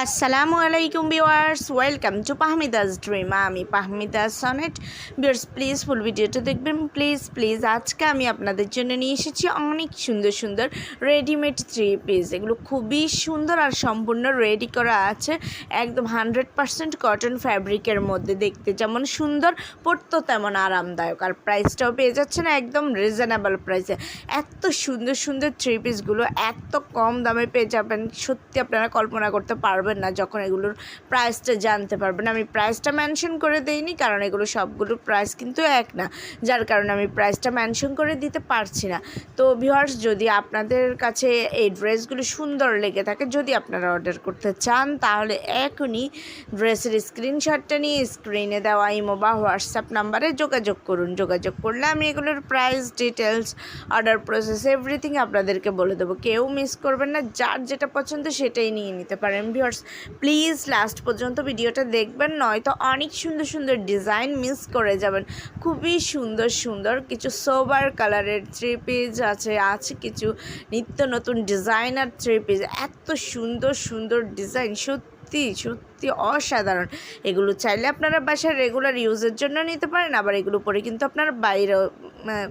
আসসালামু আলাইকুম viewers, welcome to Pahmida's dream. আমি Pahmida Sonet. Viewers, please full ভিডিওটা দেখবেন। প্লিজ প্লিজ, আজকে আমি আপনাদের জন্য নিয়ে এসেছি অনেক সুন্দর সুন্দর রেডিমেড থ্রি পিস। এগুলো খুবই সুন্দর আর সম্পূর্ণ রেডি করা আছে। একদম হান্ড্রেড পারসেন্ট কটন ফ্যাব্রিকের মধ্যে দেখতে যেমন সুন্দর পড়তো তেমন আরামদায়ক। আর প্রাইসটাও পেয়ে যাচ্ছেন একদম রিজনেবল প্রাইসে। এত সুন্দর সুন্দর থ্রি পিসগুলো এত কম দামে পেয়ে যাবেন। সত্যি আপনারা কল্পনা করতে পারবেন না যখন এগুলোর প্রাইসটা জানতে পারবেন। আমি প্রাইসটা মেনশন করে দেইনি, কারণ এগুলো সবগুলোর প্রাইস কিন্তু এক না। যার কারণে আমি প্রাইসটা মেনশন করে দিতে পারছি না। তো ভিউয়ার্স যদি আপনাদের কাছে এই ড্রেসগুলো সুন্দর লেগে থাকে, যদি আপনারা অর্ডার করতে চান, তাহলে এখনই ড্রেসের স্ক্রিনশটটা নিয়ে স্ক্রিনে দেওয়া ইমো বা হোয়াটসঅ্যাপ নাম্বারে যোগাযোগ করুন। যোগাযোগ করলে আমি এগুলোর price details order process everything আপনাদেরকে বলে দেবো। কেউ মিস করবেন না, যার যেটা পছন্দ সেটাই নিয়ে নিতে পারেন। ভিউয়ার্স প্লিজ লাস্ট পর্যন্ত ভিডিওটা দেখবেন, নয়তো অনেক সুন্দর সুন্দর ডিজাইন মিস করে যাবেন। খুবই সুন্দর সুন্দর কিছু সোবার কালারের থ্রি পিস আছে আছে কিছু নিত্য নতুন ডিজাইনার থ্রি পিস এত সুন্দর সুন্দর ডিজাইন সত্যি সত্যি সত্যি অসাধারণ। এগুলো চাইলে আপনারা বাসায় রেগুলার ইউজের জন্য নিতে পারেন, আবার এগুলো পরে কিন্তু আপনারা বাইরেও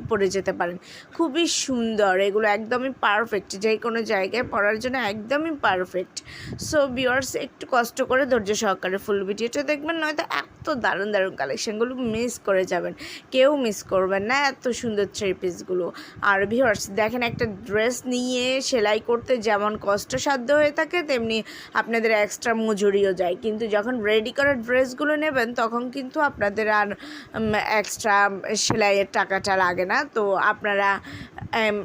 পরে যেতে পারেন। খুবই সুন্দর, এগুলো একদমই পারফেক্ট যে কোনো জায়গায় পরার জন্য একদমই পারফেক্ট সো বিয়ার্স একটু কষ্ট করে ধৈর্য সহকারে ফুল ভিডিওটা দেখবেন, নয়তো এত দারুণ দারুণ কালেকশনগুলো মিস করে যাবেন। কেউ মিস করবেন না, এত সুন্দর থ্রি পিসগুলো আর ভিউয়ার্স দেখেন একটা ড্রেস নিয়ে সেলাই করতে যেমন কষ্টসাধ্য হয়ে থাকে, তেমনি আপনাদের এক্সট্রা মজুরিও যায়। কিন্তু যখন রেডি করা ড্রেসগুলো নেবেন, তখন কিন্তু আপনাদের আর এক্সট্রা সেলাইয়ের টাকাটা লাগে না। তো আপনারা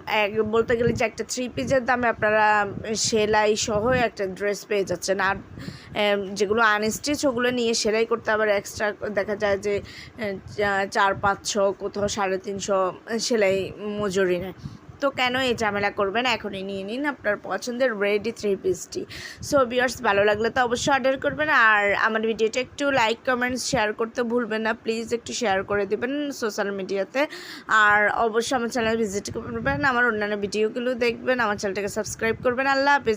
এক- বলতে গেলে যে একটা থ্রি পিসের দামে আপনারা সেলাই সহ একটা ড্রেস পেয়ে যাচ্ছেন। আর যেগুলো আনস্টিচ ওগুলো নিয়ে সেলাই করতে আবার এক্সট্রা দেখা যায় যে চার, পাঁচশো, কোথাও সাড়ে তিনশো সেলাই মজুরি নেয়। তো কেন এই ঝামেলা করবেন? এখনই নিয়ে নিন আপনার পছন্দের রেডি থ্রি পিসটি। সো বিয়ার্স ভালো লাগলে তো অবশ্যই অর্ডার করবেন। আর আমার ভিডিওটা একটু লাইক কমেন্টস শেয়ার করতে ভুলবেন না। প্লিজ একটু শেয়ার করে দেবেন সোশ্যাল মিডিয়াতে আর অবশ্যই আমার চ্যানেল ভিজিট করবেন। আমার অন্যান্য ভিডিওগুলো দেখবেন। আমার চ্যানেলটাকে সাবস্ক্রাইব করবেন। আল্লাহ হাফিজ।